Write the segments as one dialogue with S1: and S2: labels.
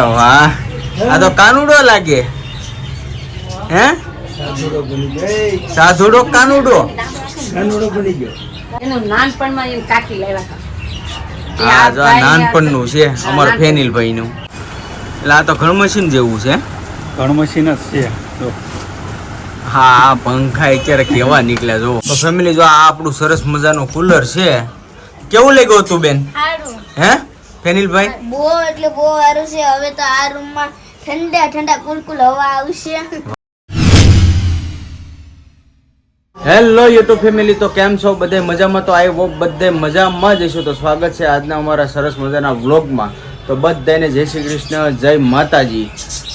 S1: વાહ. આ તો કાનુડો લાગે. હે?
S2: સાધુડો બની ગઈ.
S1: સાધુડો કાનુડો.
S2: કાનુડો બની ગયો.
S3: એનું નાનપણમાં એને કાકી લાવ્યા હતા.
S1: આ જો આ
S3: ભાઈ
S1: નાનપણનું છે અમાર. ફેનિલભાઈ નું એટલે આ તો ઘણ મશીન જેવું છે.
S2: ઘણ મશીન જ છે.
S1: હા પંખા અત્યારે કેવા નીકળ્યા જો તો ફેમિલી જો આ આપણું સરસ મજાનું કુલર છે. કેવું લાગ્યું હતું બેન? હે? ફેનિલભાઈ?
S4: બહુ એટલે બહુ સારું છે. હવે તો આ રૂમમાં ઠંડા ઠંડા કુલકુલ હવા આવશે.
S1: હેલો યુટ્યુબ ફેમિલી તો કેમ છો? બધે મજામાં? તો આવ્યો બધે મજામાં જઈશું તો સ્વાગત છે આજના અમારા સરસ મજાના વ્લોગમાં. તો બધાને જય શ્રી કૃષ્ણ જય માતાજી.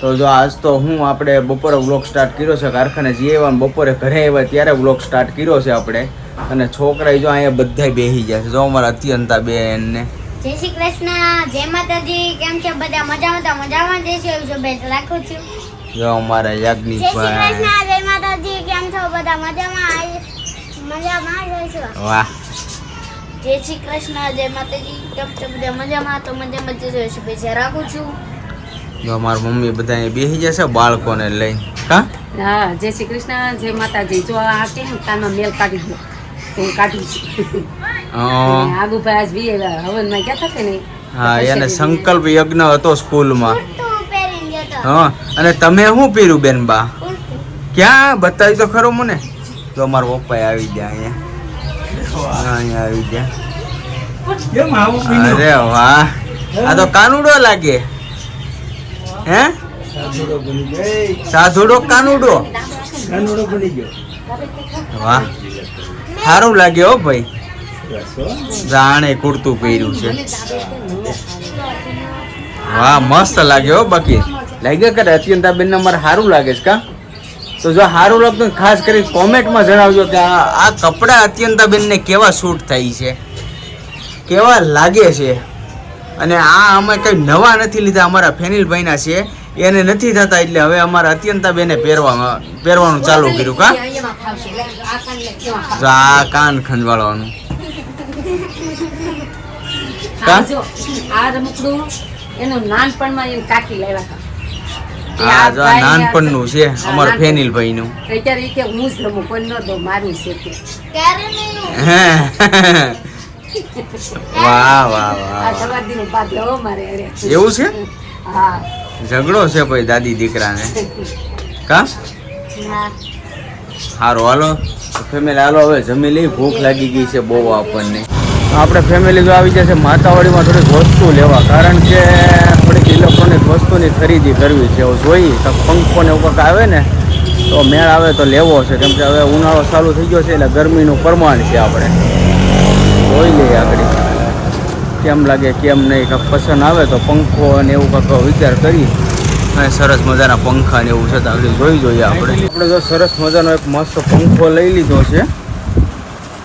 S1: તો જો આજ તો હું આપણે બપોરે વ્લોગ સ્ટાર્ટ કર્યો છે. કારખાને જઈએ આવ્યા બપોરે ઘરે આવ્યા ત્યારે વ્લોગ સ્ટાર્ટ કર્યો છે આપણે. અને છોકરા જો અહીંયા બધા બેસી ગયા છે. જો અમારા અત્યંતા બેન ને
S4: જય શ્રી કૃષ્ણ જય માતાજી કેમ છે? બધા મજામાં? તો મજામાં જય શ્રી શુભેચ્છા રાખું છું.
S1: જો અમારા
S4: જય શ્રી કૃષ્ણ જય માતાજી કેમ છો? બધા મજામાં? મજામાં જય શ્રી
S1: વાહ.
S4: જય શ્રી કૃષ્ણ જય માતાજી. કેમ છો? બધા મજામાં? તો મજામાં જય શ્રી શુભેચ્છા રાખું છું.
S1: જો અમારા મમ્મી બધા બેસી જશે બાળકોને લઈને. હા?
S3: હા જય શ્રી કૃષ્ણ જય માતાજી. જો આ કેમ? કાનો મેલ કાઢી દો. હું કાઢું છું. આગુભાઈ
S1: હા એને સંકલ્પ યજ્ઞ હતો સ્કૂલમાં. હા અને તમે શું પીરું બેન બા? ક્યાં? બતાવી તો ખરો મને. તો મારા પપ્પા આવી ગયા અહીંયા. અહીંયા આવી ગયા.
S2: કેમ આવું બન્યું?
S1: અરે વાહ. આ તો કાનુડો લાગે. હે?
S2: સાધુડો બની
S1: કાનુડો?
S2: કાનુડો બની ગયો.
S1: વાહ. સારું લાગે હો ભાઈ. જાણે કુર્તું પહેર્યું છે. વાહ મસ્ત લાગ્યો હો બાકી લાગે કે અત્યંતા બેન મારે સારું લાગે છે કા? તો જો સારું લાગતું ખાસ કરી કોમેન્ટમાં જણાવજો કે આ કપડાં અત્યંતા બેનને કેવા શૂટ થાય છે? કેવા લાગે છે? અને આ અમે કંઈ નવા નથી લીધા અમારા ફેનિલભાઈના છે. એને નથી થતા એટલે હવે અમારા અત્યંતા બેને પહેરવામાં પહેરવાનું ચાલુ કર્યું કા?
S3: આ કાન
S1: ખંજવાળવાનું?
S3: આ જો આ રમકડું એનું નાનપણમાં એને કાકી લાવ્યા હતા. તે
S1: આ જો આ
S3: ભાઈ
S1: નાનપણનું છે
S3: હા,
S1: અમારા
S3: નાનપણ.
S1: ફેનિલભાઈનું.
S3: અત્યારે કે હું જ રમું કોઈ ન દો મારું છે તે
S4: ક્યારે
S1: વાહ વાહ
S3: આ
S1: વાહ.
S3: મારે અરે.
S1: એવું છે?
S3: હા.
S1: ઝઘડો છે ભાઈ દાદી દીકરાને. કા?
S4: હા
S1: સારું હાલો. ફેમિલી હાલો હવે જમી લઈ ભૂખ લાગી ગઈ છે બહુ આપણને. આપણે ફેમિલી જો આવી જશે, માતાવાડીમાં થોડીક વસ્તુ લેવા. કારણ કે થોડીક ઇલેક્ટ્રોનિક વસ્તુની ખરીદી કરવી છે. એવું જોઈ તો પંખો ને એવું આવે ને, તો મેળ આવે તો લેવો છે. કેમ કે હવે ઉનાળો ચાલુ થઈ ગયો છે, એટલે ગરમીનું પ્રમાણ છે આપણે. જોઈ લઈએ આગળ. કેમ લાગે, કેમ નહીં કંઈક પસંદ આવે તો પંખો અને એવું કંઈક વિચાર કરી. સરસ મજાના પંખા ને એવું છે આગળ જોઈ જોઈએ આપણે. આપણે જો સરસ મજાનો એક મસ્ત પંખો લઈ લીધો છે.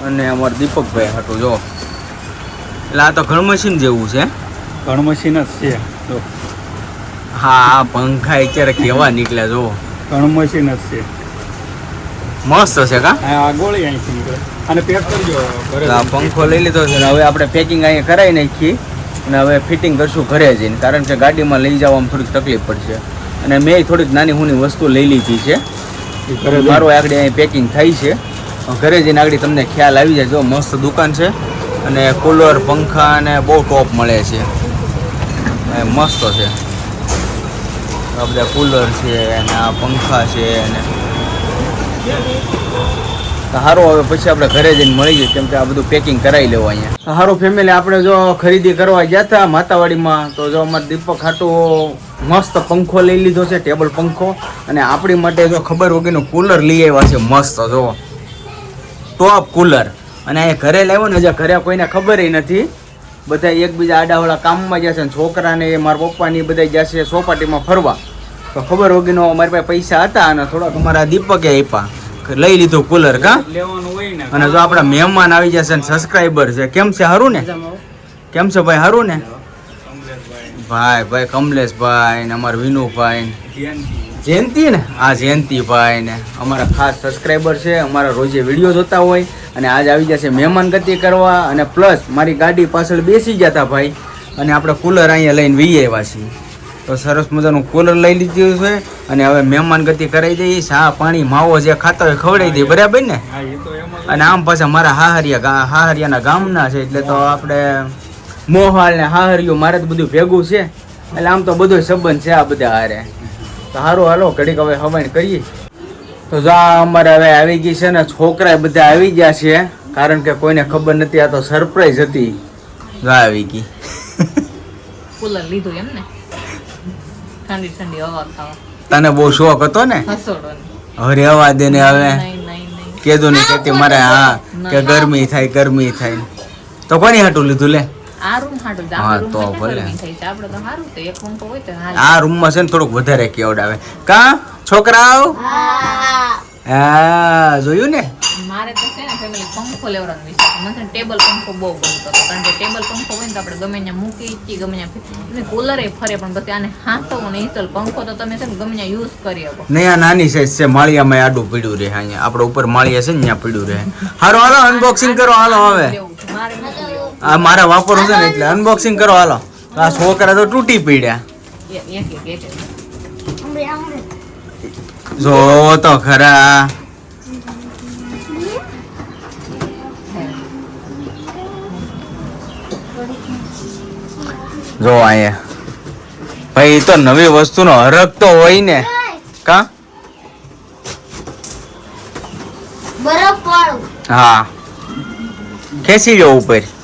S1: અને અમારા દીપકભાઈ હાટું, જો. એટલે આ તો ઘણ મશીન જેવું છે.
S2: ઘણ મશીન જ છે. તો
S1: હા આ પંખા અત્યારે કેવા નીકળ્યા જો
S2: ઘણ મશીન જ છે.
S1: મસ્ત છે કા?
S2: આ ગોળી અહીંથી નીકળે. અને પેક કરજો
S1: આ પંખો લઈ લીધો છે હવે આપણે પેકિંગ અહીંયા કરાવી નાખીએ. અને હવે ફિટિંગ કરશું ઘરે જઈને કારણ કે ગાડીમાં લઈ જવામાં થોડીક તકલીફ પડશે. અને મેં થોડીક નાની હુની વસ્તુ લઈ લીધી છે.
S2: મારો
S1: મારું આગળ અહીં પેકિંગ થાય છે. ઘરે જઈને આગળ તમને ખ્યાલ આવી જાય જો મસ્ત દુકાન છે. અને કુલર, પંખા અને બહુ ટોપ મળે છે. મસ્ત છે. આ બધા કુલર છે અને આ પંખા છે અને સારું હવે પછી આપણે ઘરે જઈને મળી જઈએ, કેમ કે આ બધું પેકિંગ કરાવી લેવું અહીંયા. સારું ફેમિલી આપણે જો ખરીદી કરવા ગયા હતા માતાવાડીમાં, તો જો અમારે દીપક ખાટું મસ્ત પંખો લઈ લીધો છે ટેબલ પંખો. અને આપણી માટે જો ખબર વગરનું કુલર લઈ આવ્યા છે, મસ્ત જો ટોપ કુલર. અને અહીંયા ઘરે લાવ્યો ને હજી ઘરે કોઈને ખબર નથી. બધા એકબીજા આડાવાળા કામમાં જશે ને છોકરાને મારા પપ્પાની બધા જશે સોપાટીમાં ફરવા. તો ખબર વગીનો અમારી પાસે પૈસા હતા અને થોડાક અમારા દીપકે આપ્યા. લઈ લીધું કુલર કા?
S2: લેવાનું હોય ને.
S1: અને જો આપણા મહેમાન આવી જશે ને સબસ્ક્રાઈબર છે. કેમ છે? સારું ને? કેમ છે ભાઈ? સારું ને? ભાઈ ભાઈ કમલેશભાઈ ને અમારા વિનુભાઈ. જયંતિ ને? આ જયંતિભાઈ ને. અમારા ખાસ સબસ્ક્રાઈબર છે અમારા રોજે વીડિયો જોતા હોય. અને આજ આવી જશે મહેમાન ગતિ કરવા અને પ્લસ મારી ગાડી પાછળ બેસી ગયા હતા ભાઈ. અને આપણે કુલર અહીંયા લઈને વી આવ્યા છીએ. તો સરસ મજાનું કુલર લઈ લીધું છે અને હવે મહેમાન ગતિ કરાવી દઈએ ચા પાણી માવો જે ખાતા હોય ખવડાવી દઈએ. બરાબર ને? અને આમ પાછા મારા હાહરિયા હાહરિયાના ગામના છે. એટલે તો આપણે મોહાલ ને હાહરિયું મારે તો બધું ભેગું છે. એટલે આમ તો બધો સંબંધ છે આ બધા હારે. સારું હાલો ઘડીક હવે હવાઈન કરીએ. તો જા અમારે હવે આવી ગઈ છે ને છોકરા બધા આવી ગયા છે. કારણ કે કોઈને ખબર નથી આ તો સરપ્રાઈઝ હતી. જા આવી ગઈ.
S5: કુલર લીધું એમ ને ઠંડી ઠંડી હવા ખાવા.
S1: તને બહુ શોખ હતો ને?
S5: હરે
S1: હવા દે ને હવે.
S5: નહીં નહીં
S1: કેતી મારે હા કે ગરમી થાય ગરમી થાય. તો કોની હાટું લીધું લે?
S5: આ રૂમ હાટું જ
S1: હા, તો ભલે.
S5: ક્યાં ગરમી થાય છે આપણે તો સારું છે એક પંખો હોય તો
S1: આ રૂમમાં છે ને થોડુંક વધારે કેવડાવે કા છોકરાઓ
S4: હા
S1: હા જોયું ને
S5: મારે તો છે ને ફેમિલી પંખો લેવાનો વિચાર મને ટેબલ પંખો બહુ ગમતો હતો કારણ કે ટેબલ પંખો હોય ને તો આપણે ગમે ત્યાં મૂકી ગમે ત્યાં કુલર એ ફરે પણ પછી આને ને પંખો તો તમે છે ને ગમે ત્યાં યુઝ કરી શકો
S1: નહીં આ નાની સાઈઝ છે માળિયામાં આડું પીડ્યું રહે અહીંયા આપણે ઉપર માળિયા છે ને ત્યાં પીડ્યું રહે હારો હાલો અનબોક્સિંગ કરો હાલો હવે
S5: લેવું છે મારે નથી લેવું.
S1: આ મારા વાપરવું છે ને એટલે અનબોક્સિંગ કરો હાલો. આ છોકરા તો તૂટી પડ્યા. જો તો ખરા. જો અહીંયા. ભાઈ તો નવી વસ્તુનો હરક તો હોય ને. કા?
S4: બરફ વાળું.
S1: હા. ખેંચી લો ઉપર.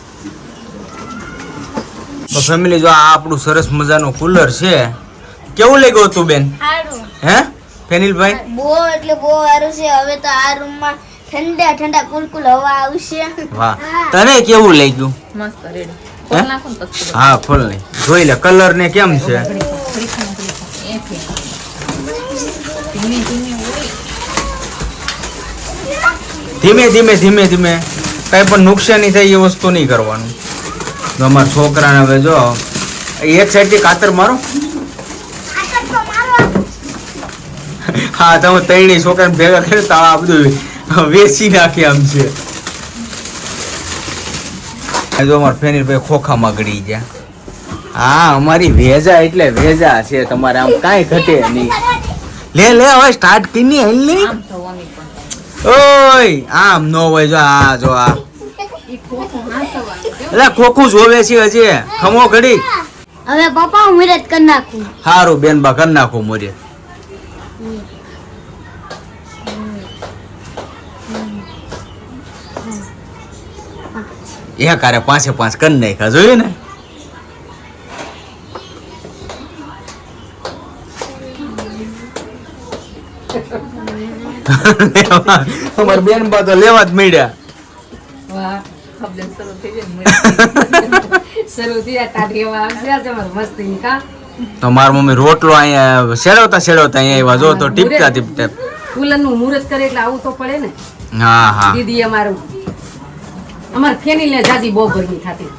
S1: તો ફેમિલી જો આ આપણું સરસ મજાનું કુલર છે કેવું લાગ્યું હતું બેન? હે? ફેનિલભાઈ?
S4: બહુ એટલે બહુ સારું છે. હવે તો આ રૂમમાં ઠંડા ઠંડા કુલકુલ હવા આવશે.
S1: વાહ. તને કેવું લાગ્યું?
S5: મસ્ત રેડ.
S1: હા? ખોલ નહીં જોઈ લે કલર ને કેમ છે?
S5: ધીમે ધીમે
S1: ધીમે ધીમે. કઈ પણ નુકસાની થાય એ વસ્તુ નહીં કરવાનું. જો અમારા છોકરાને હવે જો એક સાઈડથી કાતર મારો. હા તમે ત્રણેય છોકરાને ભેગા કરી તો આ બધું વેચી નાખે આમ છે. આ જો અમારા ભાઈ ખોખામાં ગળી ગયા. હા અમારી વેજા એટલે વેજા છે તમારે આમ કાંઈ ઘટે નહીં. લે લે હવે સ્ટાર્ટ કરી
S5: થવાની પણ
S1: ઓય આમ નો હોય જો આ જો આ
S5: ઈ ખોખું હાંસવાનું. કેવું?
S1: એટલે ખોખું જોવે છે હજી. ખમો ઘડી.
S4: હવે પપ્પા હું મુરત કરી નાખું.
S1: સારું બેન બા કરી નાખો મુરત એ કારે પાંચે પાંચ કરી નાખ્યા જોયું ને? અમાર બેન બા તો લેવા જ મળ્યા
S5: શરૂ થઈ જાય
S3: શરૂ આવશે. કા?
S1: તો માર મમ્મી રોટલો અહીંયા સેડવતા સેડવતા અહીંયા આવ્યા. જો તો ટીપતા ટીપતા.
S3: કુલરનું મુહૂર્ત કરે એટલે આવું તો પડે ને.
S1: હા હા.
S3: દીદી અમારું. અમાર ફેનિલ ને જાજી બહુ ગરમી થતી.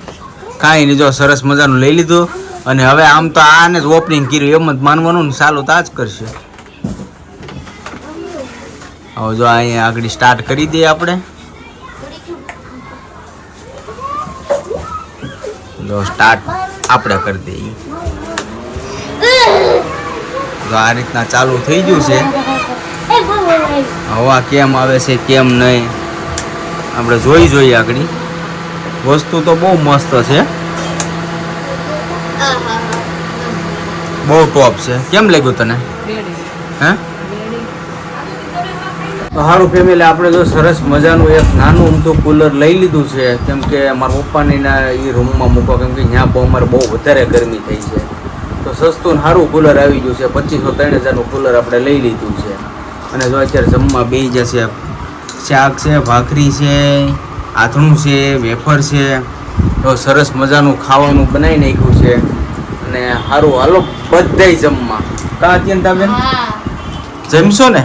S1: કાંઈ નહીં જો સરસ મજાનું લઈ લીધું. અને હવે આમ તો આને જ ઓપનિંગ કર્યું. એમ જ માનવાનું ને સાલું તો આ જ કરશે. હવે જો અહીંયા આગળ સ્ટાર્ટ કરી દઈએ આપણે. જો સ્ટાર્ટ આપણે કરી દઈએ. તો આ રીતના ચાલુ થઈ ગયું છે. હવા કેમ આવે છે કેમ નહીં આપણે જોઈ જોઈએ આગળ. વસ્તુ તો બહુ મસ્ત છે. બહુ ટોપ છે. કેમ લાગ્યું તને. હે. સારું ફેમિલી આપણે જો સરસ મજાનું એક નાનું ઊંધું કુલર લઈ લીધું છે. કેમ કે મારા પપ્પાની એ રૂમમાં મૂકો કેમ કે ત્યાં બહુ અમારે બહુ વધારે ગરમી થઈ છે. તો સસ્તું સારું કુલર આવી ગયું છે. પચીસો ત્રણ હજારનું કુલર આપણે લઈ લીધું છે. અને જો અત્યારે જમવા બે જશે શાક છે ભાખરી છે આથણું છે વેફર છે. તો સરસ મજાનું ખાવાનું બનાવી નાખ્યું છે. અને સારું હાલો બધાય જમવા. કા અત્યંત જમશો ને?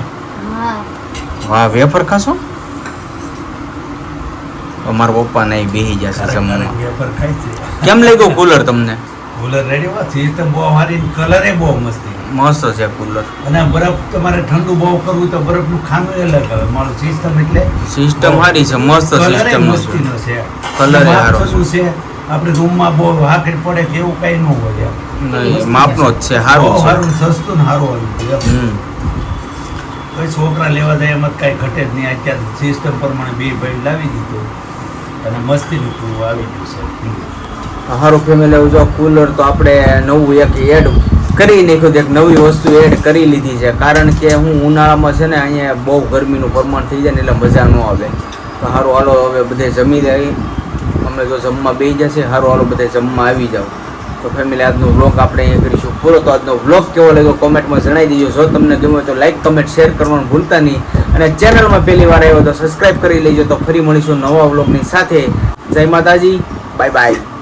S1: વાહ વેફર ખાશો? અમારા પપ્પા ને બેહી જશે જમવા.
S6: વેફર છે.
S1: કેમ ગયો કુલર તમને?
S6: કુલર રેડી હોય સિસ્ટમ બહુ સારી એ બહુ મસ્તી
S1: મસ્ત છે કુલર
S6: અને બરફ તમારે ઠંડુ બહુ કરવું તો બરફનું ખાનું અલગ આવે. મારું સિસ્ટમ એટલે
S1: સિસ્ટમ સારી છે મસ્ત
S6: કલરે
S1: સિસ્ટમ
S6: મસ્તીનો છે.
S1: કલર સારો છે.
S6: છે. આપણે રૂમમાં બહુ હાકડ પડે કે એવું કઈ ન હોય
S1: માપનો જ છે સારું
S6: સારું સસ્તું ને સારું આવ્યું કોઈ છોકરા લેવા જાય એમાં કાંઈ ઘટે જ નહીં. અત્યારે સિસ્ટમ પ્રમાણે બે ભાઈ લાવી દીધું. અને મસ્તીનું પૂરું આવી ગયું છે.
S1: હારું ફેમિલી જો કુલર તો આપણે નવું એક એડ કરી નાખ્યું એક નવી વસ્તુ એડ કરી લીધી છે. કારણ કે હું ઉનાળામાં છે ને અહીંયા બહુ ગરમીનું પ્રમાણ થઈ જાય ને એટલે મજા ન આવે. તો સારું હાલો, હવે બધે જમી જાય અમે જો જમવા બેસી જશે સારું હાલો, બધે જમવા આવી જાઓ. તો ફેમિલી આજનો વ્લોગ આપણે અહીંયા કરીશું. પૂરો તો આજનો વ્લોગ કેવો લાગ્યો કોમેન્ટમાં જણાવી દેજો. જો તમને ગમ્યો તો લાઈક કમેન્ટ શેર કરવાનું ભૂલતા નહીં. અને ચેનલમાં પહેલી વાર આવ્યો તો સબસ્ક્રાઈબ કરી લેજો. તો ફરી મળીશું નવા વ્લોગની સાથે. જય માતાજી. Bye bye